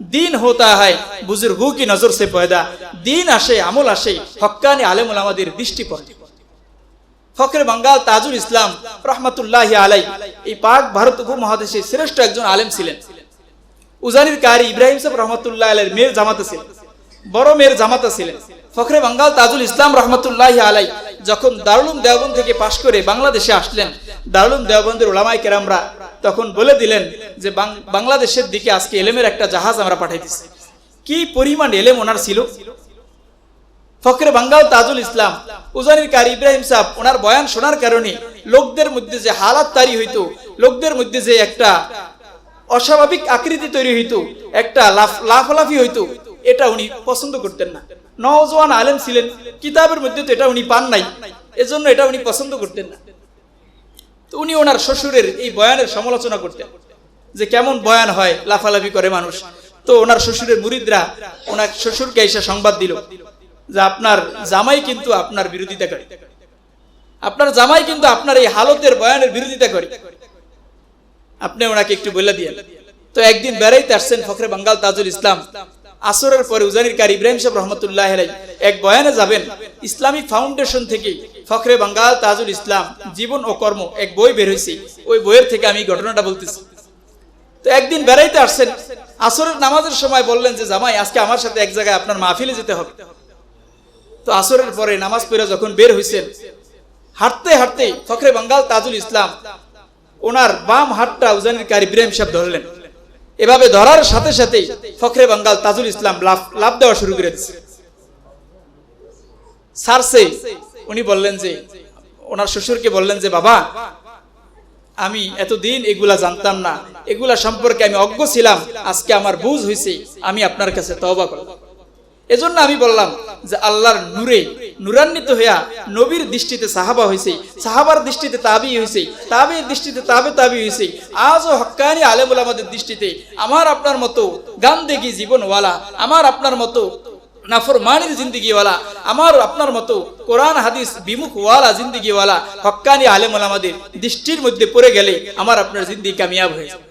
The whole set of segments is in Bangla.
দিন হতা হয় বুজুর গু কি নজর সে পয়দা? দিন আসে, আমল আসে হকানি আলেমুল আমাদের দৃষ্টি পড়ে। ফখরে বাঙ্গাল তাজুল ইসলাম রহমতুল্লাহ আলাই, এই পাক ভারত উপমহাদেশে শ্রেষ্ঠ একজন আলেম ছিলেন। উজানির কারি ইব্রাহিম সাহেব রহমতুল্লাহ আলের মেয়ের জামাতে ছিলেন, বড় মেয়ের জামাতা ছিলেন। ফখরে বাঙ্গাল তাজুল ইসলাম রহমতুল্লাহ আলাই, যখন দারুলুম দেওবন্দ থেকে পাশ করে বাংলাদেশে আসলেন দারুলুম দেওবন্দের ওলামাই কেরামরা তখন বলে দিলেন যে বাংলাদেশের দিকে আজকে এলেমের একটা জাহাজ আমরা পাঠাইতেছি কি পরিমাণ এলেম ওনার ছিল? ফখরে বাঙ্গাল তাজুল ইসলাম উজানির কারি ইব্রাহিম সাহেব, ওনার বয়ান শোনার কারণে লোকদের মধ্যে যে হালাত তারি হইতো, লোকদের মধ্যে যে একটা অস্বাভাবিক আকৃতি তৈরি হইতো, একটা লাফ, লাফালাফি হইতো, এটা উনি পছন্দ করতেন না। নওজওয়ান আলেম ছিলেন, কিতাবের মধ্যে তো এটা উনি পান নাই, এজন্য এটা উনি পছন্দ করতেন না। তো উনি ওনার শ্বশুরের এই বয়ানের সমালোচনা করতেন যে কেমন বয়ান হয়, লাফালাফি করে মানুষ। তো ওনার শ্বশুরের মুরিদরা ওনার শ্বশুরকে এসে সংবাদ দিল যে আপনার জামাই কিন্তু আপনার বিরোধিতা করে। আপনার জামাই কিন্তু আপনার এই হালতের বয়ানের বিরোধিতা করে। আপনি ওনাকে একটু বলে দিয়ে তো একদিন বেড়াইতে আসছেন ফখরে বাঙ্গাল তাজুল ইসলাম। আসরের পরে উজানির কার ইব্রাহিম সাহেব রহমতুল্লাহ এক বয়ানে যাবেন, ইসলামিক ফাউন্ডেশন থেকে ফখরে বাঙ্গাল তাজুল ইসলাম জীবন ও কর্ম এক বই বের হয়েছে ওই বইয়ের থেকে আমি ঘটনাটা বলতেছি। তো একদিন বেড়াইতে আসছেন, আসরের নামাজের সময় বললেন যে, জামাই, আজকে আমার সাথে এক জায়গায় আপনার মাহফিলে যেতে হবে। তো আসরের পরে নামাজ পড়ে যখন বের হয়েছেন হাঁটতে হাঁটতে ফখরে বাঙ্গাল তাজুল ইসলাম ওনার বাম হাতটা উজানির কার ইব্রাহিম সাহেব ধরলেন। এভাবে ধরার সাথে সাথে ফখরে বাঙ্গাল তাজুল ইসলাম লাভ লাভ দেওয়া শুরু করে দিচ্ছে সারসে উনি বললেন যে, ওনার শ্বশুরকে বললেন যে, বাবা, আমি এতদিন এগুলা জানতাম না। এগুলা সম্পর্কে আমি অজ্ঞ ছিলাম। আজকে আমার বুঝ হয়েছে আমি আপনার কাছে তওবা করব। এজন্য আমি বললাম যে, আল্লাহর নূরে নূরান্বিত হইয়া নবীর দৃষ্টিতে সাহাবা হয়েছে সাহাবার দৃষ্টিতে তাবি হয়েছে তাবির দৃষ্টিতে তাবে তাবি হয়েছে আজও হক্কানি আলেমুল আমাদের দৃষ্টিতে আমার আপনার মতো গান্দেগি জীবনওয়ালা, আমার আপনার মতো নাফরমানির জিন্দিগিওয়ালা, আমার আপনার মতো কোরআন, হাদিস বিমুখওয়ালা জিন্দিগিওয়ালা হক্কানি আলেমুল আমাদের দৃষ্টির মধ্যে পড়ে গেলে আমার আপনার জিন্দিগি কামিয়াব হয়ে যাবে।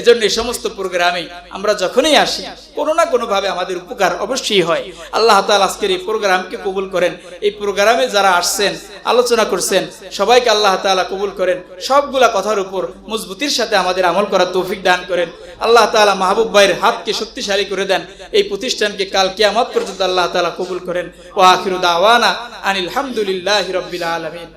এজন্য এই সমস্ত প্রোগ্রামে আমরা যখনই আসি, কোনো না কোনো ভাবে আমাদের উপকার অবশ্যই হয়। আল্লাহ তাআলা আজকের এই প্রোগ্রামকে কবুল করেন। এই প্রোগ্রামে যারা আসছেন, আলোচনা করছেন, সবাইকে আল্লাহ তাআলা কবুল করেন। সবগুলা কথার উপর মজবুতির সাথে আমাদের আমল করার তৌফিক দান করেন। আল্লাহ তাআলা মাহবুব ভাইয়ের হাতকে শক্তিশালী করে দেন। এই প্রতিষ্ঠানকে কাল কিয়ামত পর্যন্ত আল্লাহ তাআলা কবুল করেন। ওয়া আখিরু দাওয়ানা আনিল হামদুলিল্লাহি রাব্বিল আলামিন।